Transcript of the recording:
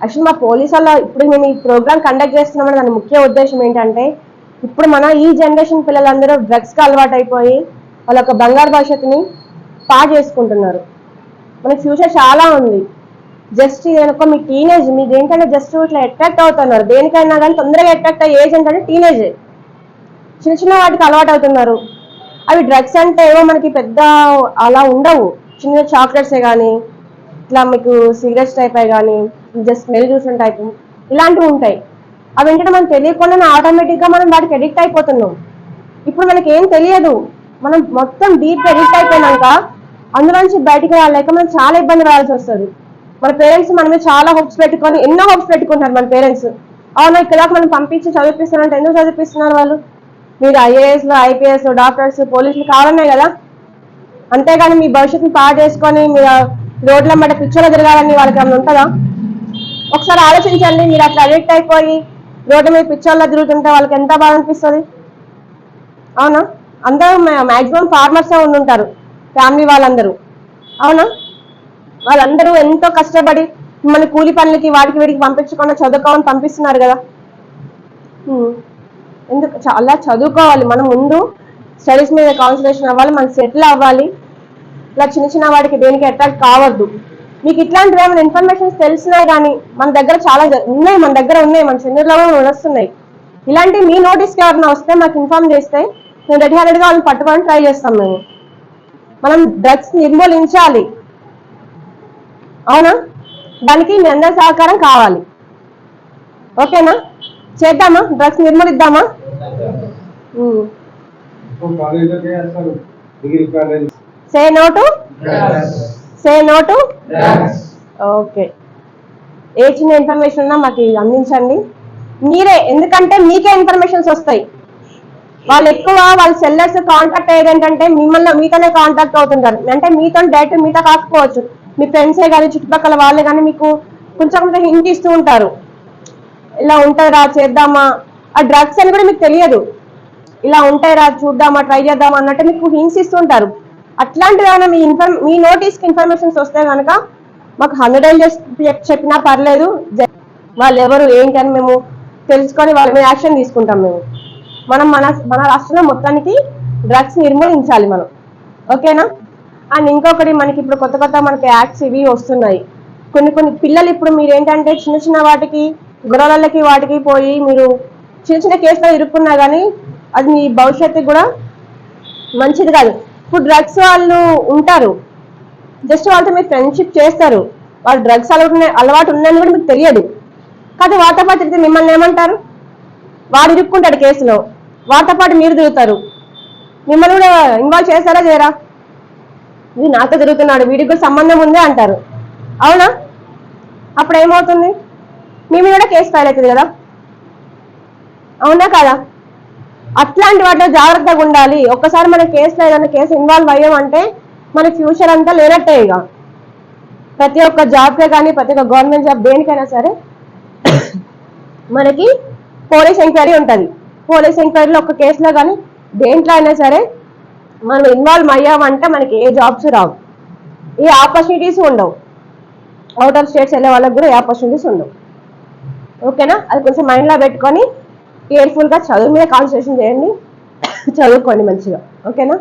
Actually మా police వాళ్ళ ఇప్పుడు మేము ఈ ప్రోగ్రామ్ కండక్ట్ చేస్తున్నామని దాని ముఖ్య ఉద్దేశం ఏంటంటే ఇప్పుడు మన ఈ జనరేషన్ పిల్లలందరూ డ్రగ్స్కి అలవాటు అయిపోయి వాళ్ళ యొక్క బంగారు భవిష్యత్తుని పాడు చేసుకుంటున్నారు మనకి ఫ్యూచర్ చాలా ఉంది. జస్ట్ ఇదనుకో మీ టీనేజ్ మీ దేనికైనా జస్ట్ ఇట్లా అట్రాక్ట్ అవుతున్నారు. దేనికైనా కానీ తొందరగా అట్రాక్ట్ అయ్యే ఏజ్ ఏంటంటే టీనేజ్. చిన్న చిన్న వాటికి అలవాటు అవుతున్నారు అవి డ్రగ్స్ అంటే ఏవో మనకి పెద్ద అలా ఉండవు. చిన్న చాక్లెట్సే కానీ ఇట్లా మీకు సిగరెట్స్ టైప్ అవి కానీ జస్ట్ స్మెల్ చూసిన టైపు ఇలాంటివి ఉంటాయి. అవి ఏంటంటే మనం తెలియకుండానే ఆటోమేటిక్గా మనం వాటికి అడిక్ట్ అయిపోతున్నాం. ఇప్పుడు మనకి ఏం తెలియదు. మనం మొత్తం డీప్ అడిక్ట్ అయిపోయినాక అందులోంచి బయటికి రాలేక మనం చాలా ఇబ్బంది పడాల్సి వస్తుంది. మన పేరెంట్స్ మన మీద చాలా హోప్స్ పెట్టుకొని ఎన్నో హోప్స్ పెట్టుకుంటారు మన పేరెంట్స్ అవునా ఇక్కడ మనం పంపించి చదివిపిస్తున్నారంటే ఎందుకు చదివిపిస్తున్నారు వాళ్ళు? మీరు ఐఏఎస్లు ఐపీఎస్ డాక్టర్స్ పోలీసులు కావాలనే కదా? అంతేగాని మీ భవిష్యత్తుని పాడు చేసుకొని మీరు రోడ్ల మధ్య పిక్చర్లో తిరగాలని వాళ్ళకి ఏమైనా ఉంటుందా? ఒకసారి ఆలోచించండి మీరు అట్లా అడిక్ట్ అయిపోయి రోడ్డు మీద పిచ్చోళ్ళ తిరుగుతుంటే వాళ్ళకి ఎంత బాధ అనిపిస్తుంది? అవునా? అందరూ మాక్సిమం ఫార్మర్సే ఉండుంటారు ఫ్యామిలీ వాళ్ళందరూ. అవునా? వాళ్ళందరూ ఎంతో కష్టపడి మిమ్మల్ని కూలి పనులకి వాటికి వీటికి పంపించకుండా చదువుకోమని పంపిస్తున్నారు కదా. ఎందుకు? చాలా చదువుకోవాలి. మనం ముందు స్టడీస్ మీద కాన్సన్ట్రేషన్ అవ్వాలి మనం సెటిల్ అవ్వాలి. ఇలా చిన్న చిన్న వాటికి దేనికి అట్రాక్ట్ కావద్దు. మీకు ఇట్లాంటివి ఏమైనా ఇన్ఫర్మేషన్స్ తెలిసినాయి కానీ మన దగ్గర చాలా ఉన్నాయి మన దగ్గర ఉన్నాయి మన చెన్నూరులో కూడా వస్తున్నాయి. ఇలాంటి మీ నోటీస్కి ఎవరైనా వస్తే మాకు ఇన్ఫార్మ్ చేస్తే మేము రెడీ హ్యాండెడ్గా వాళ్ళని పట్టుకోవడానికి ట్రై చేస్తాం మేము. మనం డ్రగ్స్ నిర్మూలించాలి. అవునా? దానికి మీ అందరి సహకారం కావాలి. ఓకేనా? చేద్దామా? Drugs నిర్మూలిద్దామా? Say no to say no to okay ఏ చిన్న ఇన్ఫర్మేషన్ ఉన్నా మాకు అందించండి. మీరే ఎందుకంటే మీకే ఇన్ఫర్మేషన్స్ వస్తాయి. వాళ్ళు ఎక్కువ వాళ్ళ సెల్లర్స్ కాంటాక్ట్ అయ్యేది ఏంటంటే మిమ్మల్ని మీతోనే కాంటాక్ట్ అవుతుంటారు. అంటే మీతో డైరెక్ట్ మీతో కాకపోవచ్చు. మీ ఫ్రెండ్సే కానీ చుట్టుపక్కల వాళ్ళే కానీ మీకు కొంచెం కొంచెం హింట్ ఇస్తూ ఉంటారు. ఇలా ఉంటారా చేద్దామా? ఆ డ్రగ్స్ అని కూడా మీకు తెలియదు. ఇలా ఉంటాయిరా చూద్దామా ట్రై చేద్దామా అన్నట్టు మీకు హింట్స్ ఇస్తుంటారు అట్లాంటివి ఏమైనా మీ ఇన్ఫర్మ్ మీ నోటీస్కి ఇన్ఫర్మేషన్స్ వస్తే కనుక మాకు హండ్రెడ్ ఏం చెప్పినా పర్లేదు. వాళ్ళు ఎవరు ఏంటి అని మేము తెలుసుకొని వాళ్ళ మీద యాక్షన్ తీసుకుంటాం మేము. మనం మన మన రాష్ట్రంలో మొత్తానికి డ్రగ్స్ నిర్మూలించాలి మనం. ఓకేనా? అండ్ ఇంకొకటి మనకి ఇప్పుడు కొత్త కొత్త మనకి యాక్ట్స్ ఇవి వస్తున్నాయి. కొన్ని కొన్ని పిల్లలు ఇప్పుడు మీరు ఏంటంటే చిన్న చిన్న వాటికి గొడవలకి వాటికి పోయి మీరు చిన్న చిన్న కేసులో ఇరుక్కున్నా కానీ అది మీ భవిష్యత్తుకి కూడా మంచిది కాదు. ఇప్పుడు డ్రగ్స్ వాళ్ళు ఉంటారు. జస్ట్ వాళ్ళతో మీరు ఫ్రెండ్షిప్ చేస్తారు. వాళ్ళు డ్రగ్స్ అలవాటు అలవాటు ఉందని కూడా మీకు తెలియదు. కాదు వారితో పాటు తిరిగితే మిమ్మల్ని ఏమంటారు? వాడు ఇరుక్కుంటాడు కేసులో. వారితో పాటు మీరు తిరుగుతారు. మిమ్మల్ని కూడా ఇన్వాల్వ్ చేస్తారా చేయరా? ఇది నాతో తిరుగుతున్నాడు. వీడికి కూడా సంబంధం ఉందే అంటారు. అవునా? అప్పుడు ఏమవుతుంది? మీ మీద కూడా కేసు ఫైల్ అవుతుంది కదా? అవునా కదా? అట్లాంటి వాటిలో జాగ్రత్తగా ఉండాలి. ఒక్కసారి మన కేసులో ఏదైనా కేసు ఇన్వాల్వ్ అయ్యామంటే మన ఫ్యూచర్ అంతా లేనట్టే ఇక. ప్రతి ఒక్క జాబ్కే కానీ ప్రతి ఒక్క గవర్నమెంట్ జాబ్ దేనికైనా సరే మనకి పోలీస్ ఎంక్వైరీ ఉంటుంది. పోలీస్ ఎంక్వైరీలో ఒక కేసులో కానీ దేంట్లో అయినా సరే మనం ఇన్వాల్వ్ అయ్యామంటే మనకి ఏ జాబ్స్ రావు. ఏ ఆపర్చునిటీస్ ఉండవు. అవుట్ ఆఫ్ స్టేట్స్ వెళ్ళే వాళ్ళకి కూడా ఏ ఆపర్చునిటీస్ ఉండవు. ఓకేనా అది కొంచెం మైండ్లో పెట్టుకొని కేర్ఫుల్గా చదువు మీద కాన్సన్ట్రేషన్ చేయండి. చదువుకోండి మంచిగా. ఓకేనా?